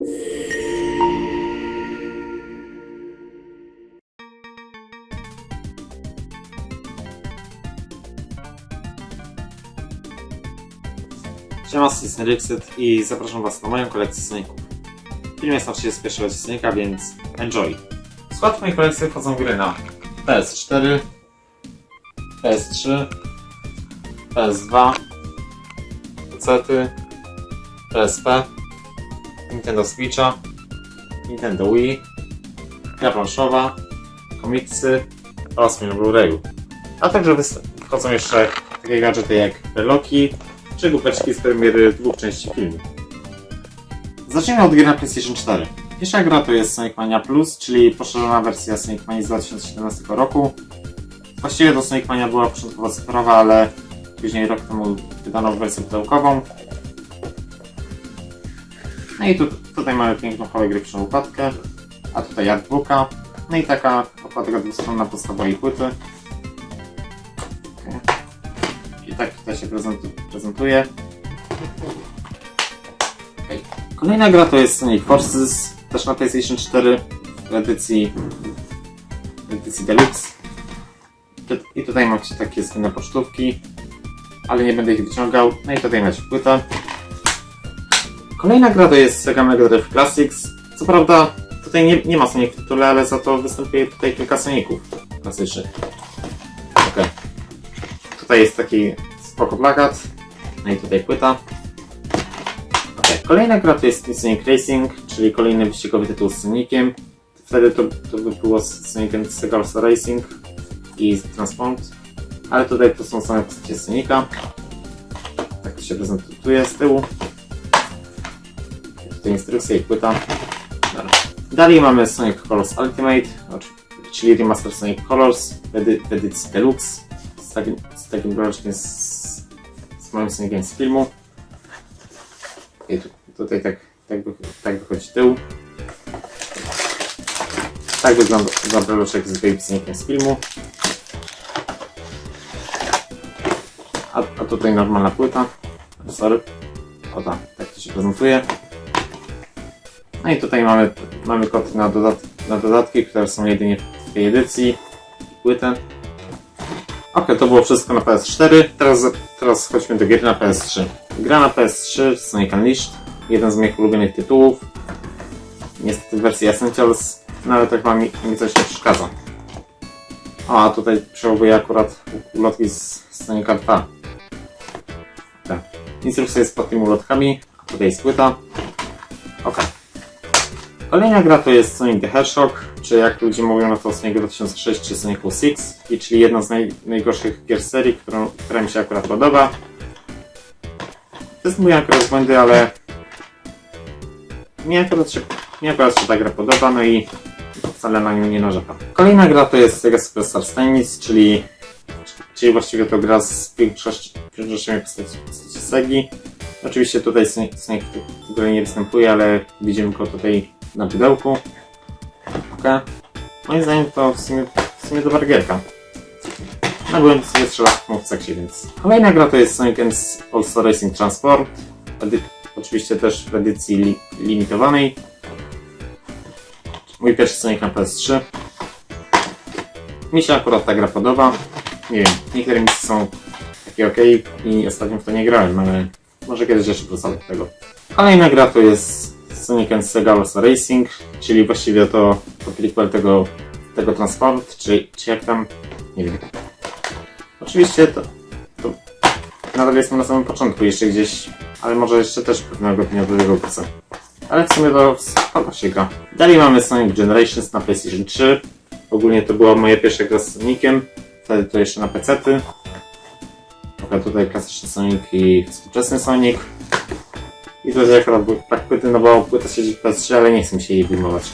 Siema, z Disney i zapraszam Was na moją kolekcję Soników. Film jest na 31 wersji Sonika, więc enjoy. W skład mojej kolekcji wchodzą gry na PS4, PS3, PS2, PC, PSP, Nintendo Switcha, Nintendo Wii, gra planszowa, komiksy oraz film Blu-rayu. A także wchodzą jeszcze takie gadżety jak Reloki, czy głupeczki z premiery dwóch części filmu. Zacznijmy od gry na PlayStation 4. Pierwsza gra to jest Sonic Mania Plus, czyli poszerzona wersja Sonic Mania z 2017 roku. Właściwie to Sonic Mania była początkowo cyfrowa, ale później rok temu wydano wersję pudełkową. No i tu, tutaj mamy piękną holograficzną układkę, a tutaj artbooka. No i taka okładka dwustronna podstawowej płyty. Okej. I tak tutaj się prezentu- prezentuje. Okej. Kolejna gra to jest Sonic Forces, też na PlayStation 4 w edycji, w edycji Deluxe. I tutaj macie takie słynne pocztówki, ale nie będę ich wyciągał. No i tutaj macie płytę. Kolejna gra to jest Sega Mega Drive Classics. Co prawda tutaj nie, nie ma Sonic w tytule, ale za to występuje tutaj kilka Soniców klasycznych. Okej. Tutaj jest taki spoko plakat. No i tutaj płyta. Okay. Kolejna gra to jest Sonic Racing, czyli kolejny wyścigowy tytuł z Soniciem. Wtedy to, to by było z Sonicem Sega All-Star Racing i Transformed. Ale tutaj to są same postacie Sonika. Tak to się prezentuje z tyłu. Tutaj instrukcja i płyta. Dobra. Dalej mamy Sonic Colors Ultimate, czyli Remaster Sonic Colors w, edy- w edycji Deluxe z takim, z takim bloczkiem z, z moim Soniciem z filmu. I tu, tutaj tak, tak, tak wychodzi tył. Tak wygląda, bloczek z Baby Soniciem z filmu. A, a tutaj normalna płyta. Sorry. O tak, tak to się prezentuje. No i tutaj mamy, mamy kod na, dodat na dodatki, które są jedynie w tej edycji. Płytę. Ok, to było wszystko na PS4. Teraz, teraz chodźmy do gier na PS3. Gra na PS3 Sonic Unleashed. Jeden z moich ulubionych tytułów. Niestety w wersji Essentials, no ale tak mi, mi coś nie przeszkadza. O, a tutaj przełobuję akurat ulotki z Sonica 2. Tak. Instrukcja jest pod tymi ulotkami, tutaj jest płyta. Ok. Kolejna gra to jest Sonic the Hedgehog, czy jak ludzie mówią na to Sonic 2006 czy Sonic 6, i czyli jedna z naj, najgorszych gier serii, którą, która mi się akurat podoba. To jest mój akurat błędy, ale mi akurat, się, akurat się ta gra podoba, no i wcale na nią nie narzekam. Kolejna gra to jest Sega Superstar Tennis, czyli, czyli właściwie to gra z większością postaci, postaci Segi. Oczywiście tutaj Sonic w nie występuje, ale widzimy go tutaj na pudełku. Ok. Moim zdaniem to w sumie, w sumie dobra gierka. No byłem sobie strzelał w mówceksie, więc... Kolejna gra to jest Sonic and All-Star Racing Transport. Oczywiście też w edycji li limitowanej. Mój pierwszy Sonic na PS3. Mi się akurat ta gra podoba. Nie wiem, niektóre misje są takie ok i ostatnio w to nie grałem, ale może kiedyś jeszcze wrócę do tego. Kolejna gra to jest Sonic and Sega All-Star Racing, czyli właściwie to, to prequel tego, tego Transport, czy, czy jak tam, nie wiem. Oczywiście to, to nadal jestem na samym początku, jeszcze gdzieś, ale może jeszcze też pewnego dnia do tego wrócę. Ale w sumie to spoko się gra. Dalej mamy Sonic Generations na PlayStation 3. Ogólnie to była moja pierwsza gra z Soniciem, wtedy to jeszcze na PC-ty. Tutaj klasyczny Sonic i współczesny Sonic. I tutaj akurat był tak płyty, no bo płyta siedzi w PS3, ale nie chcę się jej wyjmować.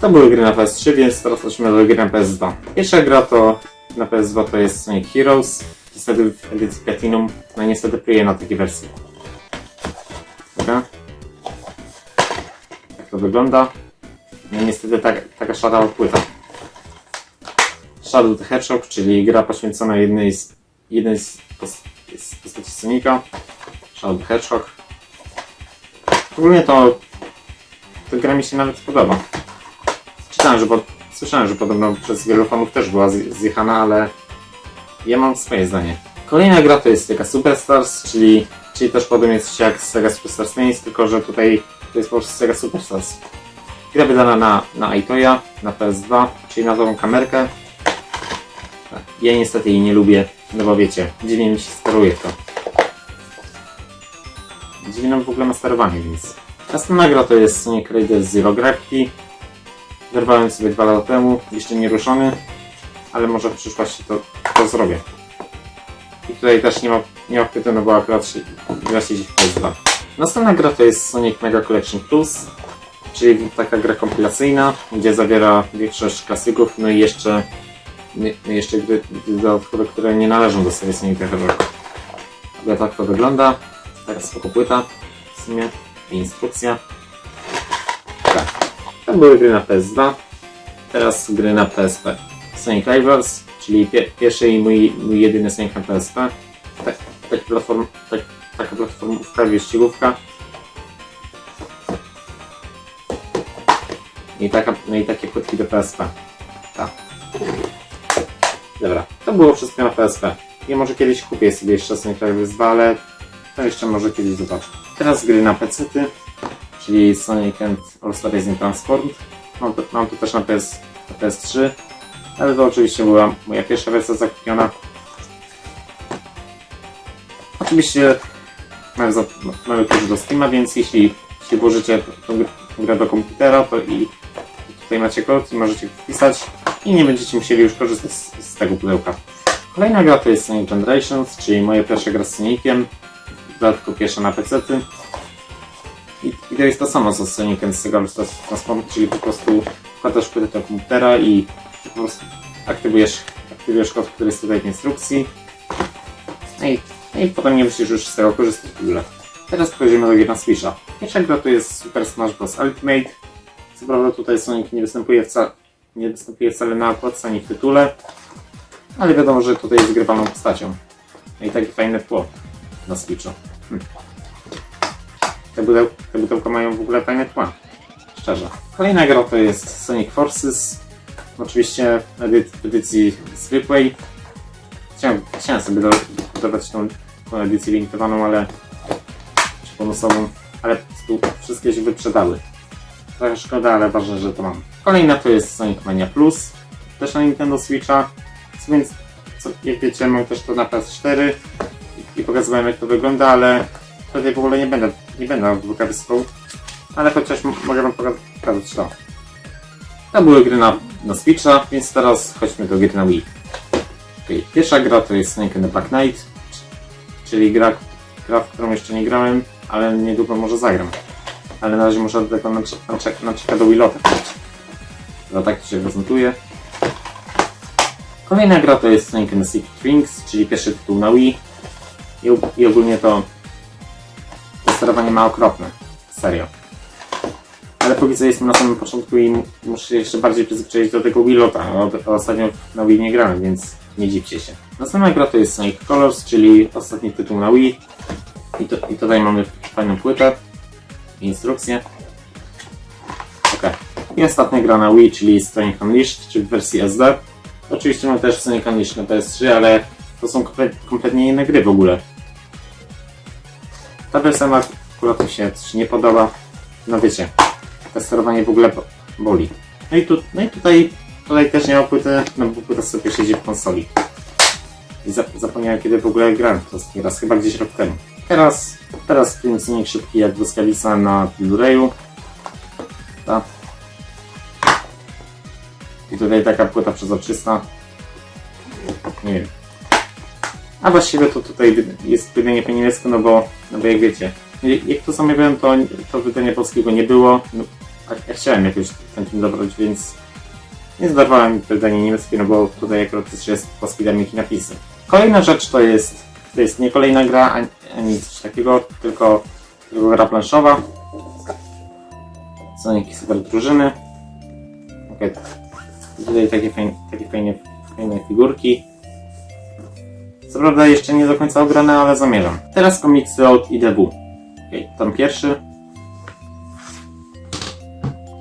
To były gry na PS3, więc teraz lecimy do gry na PS2. Pierwsza gra to na PS2 to jest Sonic Heroes. Niestety w edycji Platinum, no niestety pluje na takiej wersji. Dobra. Tak to wygląda. No niestety tak, taka szara płyta. Shadow the Hedgehog, czyli gra poświęcona jednej z, jednej z, z postaci Sonika. The Hedgehog. Ogólnie to, to gra mi się nawet podoba. Czytałem, że po, słyszałem, że podobno przez wielu fanów też była zj- zjechana, ale ja mam swoje zdanie. Kolejna gra to jest Sega Superstars, czyli, czyli też podobnie jest jak Sega Superstars tylko że tutaj to jest po prostu Sega Superstars. Gra wydana na, na iToya, na PS2, czyli na tą kamerkę. Ja niestety jej nie lubię, no bo wiecie, dziwnie mi się steruje to. Dziwnie nam w ogóle ma sterowanie, więc... Następna gra to jest Sonic Raiders Zero Gravity. Wyrwałem sobie dwa lata temu, jeszcze nie ruszony, ale może w przyszłości to, to zrobię. I tutaj też nie ma, nie ma pytań, no bo akurat się, gra siedzi w PS2. Następna gra to jest Sonic Mega Collection Plus, czyli taka gra kompilacyjna, gdzie zawiera większość klasyków, no i jeszcze, no i jeszcze gry dodatkowe, które nie należą do serii Sonic Hedgehog. Ale tak to wygląda. Taka spoko płyta w sumie i instrukcja. Tak. To były gry na PS2. Teraz gry na PSP. Sonic Rivals, czyli pie pierwszy i mój, mój jedyny Sonic na PSP. Tak, tak platform, tak, taka platformówka, wyścigówka. I, taka, no i takie płytki do PSP. Tak. Dobra, to było wszystko na PSP. Ja może kiedyś kupię sobie jeszcze Sonic Rivals 2, ale to jeszcze może kiedyś zobaczę. Teraz gry na PC-ty, czyli Sonic and All-Star Racing Transport. Mam to, mam to też na, PS, na PS3, ale to oczywiście była moja pierwsza wersja zakupiona. Oczywiście mamy, za, mamy klucz do Steama, więc jeśli, jeśli włożycie tą gr- tą grę do komputera, to i tutaj macie kod i możecie wpisać i nie będziecie musieli już korzystać z, z tego pudełka. Kolejna gra to jest Sonic Generations, czyli moja pierwsza gra z Soniciem, w dodatku na PC. -ty. I, I to jest to samo co z Sonicem z Sega All-Stars Transport, czyli po prostu wkładasz płytę do komputera i po prostu aktywujesz, aktywujesz kod, który jest tutaj w instrukcji. No i, no i potem nie musisz już z tego korzystać w ogóle. Teraz przejdziemy do gier na Switcha. Pierwsza gra to jest Super Smash Bros. Ultimate. Co prawda tutaj Sonic nie występuje wcale, nie występuje wcale na okładce ani w tytule, ale wiadomo, że tutaj jest grywalną postacią. No i takie fajne tło na Switchu. Te, pudeł, te pudełka mają w ogóle fajne tła. Szczerze. Kolejna gra to jest Sonic Forces. Oczywiście edy- edycji zwykłej. Chciałem, chciałem sobie do, dodawać tą, tą edycję limitowaną, ale czy bonusową, ale prostu wszystkie się wyprzedały. Trochę szkoda, ale ważne, że to mam. Kolejna to jest Sonic Mania Plus, też na Nintendo Switcha, więc co, jak wiecie, mam też to na PS4 i, pokazywałem jak to wygląda, ale wtedy w ogóle nie będę, nie będę wykorzystywał, ale chociaż mogę wam poka- pokazać to. To były gry na, na Switcha, więc teraz chodźmy do gry na Wii. Okej, Pierwsza gra to jest Snake and the Black Knight, czyli gra, gra, w którą jeszcze nie grałem, ale niedługo może zagram. Ale na razie muszę nacze- nacze- naczekać do Willota. No tak to się prezentuje. Kolejna gra to jest Sonic and the Secret Rings, czyli pierwszy tytuł na Wii. I, i ogólnie to, to sterowanie ma okropne. Serio. Ale póki co jestem na samym początku i muszę się jeszcze bardziej przyzwyczaić do tego Willota. a o- Ostatnio na Wii nie grałem, więc nie dziwcie się. Następna gra to jest Sonic Colors, czyli ostatni tytuł na Wii. I, to, i tutaj mamy fajną płytę, instrukcję. Ok. I ostatnia gra na Wii, czyli Sonic Unleashed, czyli w wersji SD. Oczywiście mam też Sonic Unleashed na PS3, ale to są komple kompletnie inne gry w ogóle. Ta ma akurat mi się nie podoba. No wiecie, to sterowanie w ogóle bo- boli. No i, tu, no i tutaj, tutaj też nie ma płyty, no bo płyta sobie siedzi w konsoli. I za, zapomniałem kiedy w ogóle grałem to ostatni raz, chyba gdzieś rok temu. Teraz, teraz Sonic szybki jak błyskawica na Blu-rayu. I tutaj taka płyta przezroczysta. Nie wiem. A właściwie to tutaj jest wydanie po niemiecku, no bo, no bo jak wiecie, jak to zamawiałem, to, to wydania polskiego nie było. No, a ja chciałem jakoś ten film dobrać, więc nie zdarwałem wydanie niemieckie, no bo tutaj akurat też jest polski damiętki napisy. Kolejna rzecz to jest, to jest nie kolejna gra, ani, ani coś takiego, tylko, tylko gra planszowa. Są jakieś super drużyny. Okej. Tutaj takie fajne, takie fajne, fajne figurki. Co prawda jeszcze nie do końca ograne, ale zamierzam. Teraz komiksy od IDW. Okej, tam pierwszy.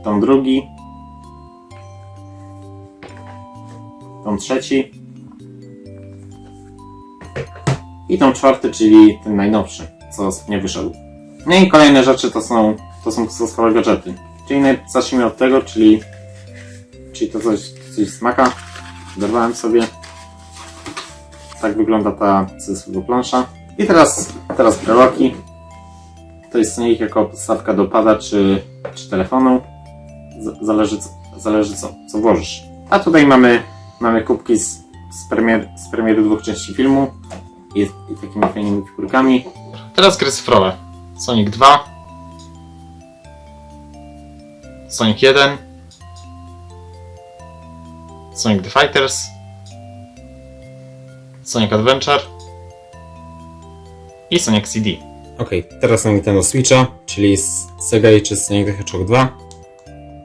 Tom drugi. Tom trzeci. I tom czwarty, czyli ten najnowszy, co nie wyszedł. No i kolejne rzeczy to są, to są pozostałe gadżety. Czyli zacznijmy od tego, czyli, czyli to coś, coś smaka. Dorwałem sobie. Tak wygląda ta cudzysłowo plansza. I teraz, teraz breloki. To jest Sonic jako podstawka do pada czy, czy telefonu. Z- Zależy, zależy co, co włożysz. A tutaj mamy, mamy kubki z, z, premier, z premiery dwóch części filmu i, i takimi fajnymi figurkami. Teraz gry cyfrowe. Sonic 2, Sonic 1, Sonic the Fighters, Sonic Adventure i Sonic CD. Ok, teraz na Nintendo Switcha, czyli z Sega i czy Sonic the Hedgehog 2.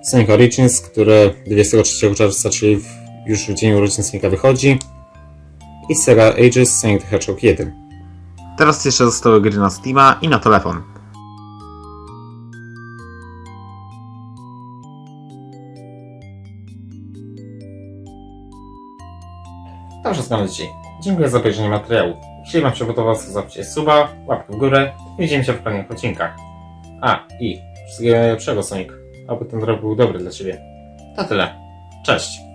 Sonic Origins, które 23 czerwca, czyli w, już w dzień urodzin Sonika wychodzi. I Sega Ages Sonic the Hedgehog 1. Teraz jeszcze zostały gry na Steama i na telefon. To wszystko na dzisiaj. Dziękuję za obejrzenie materiału. Jeśli Wam się podobało, to zostawcie suba, łapkę w górę i widzimy się w kolejnych odcinkach. A, i wszystkiego najlepszego, Sonic. Aby ten rok był dobry dla Ciebie. To tyle. Cześć!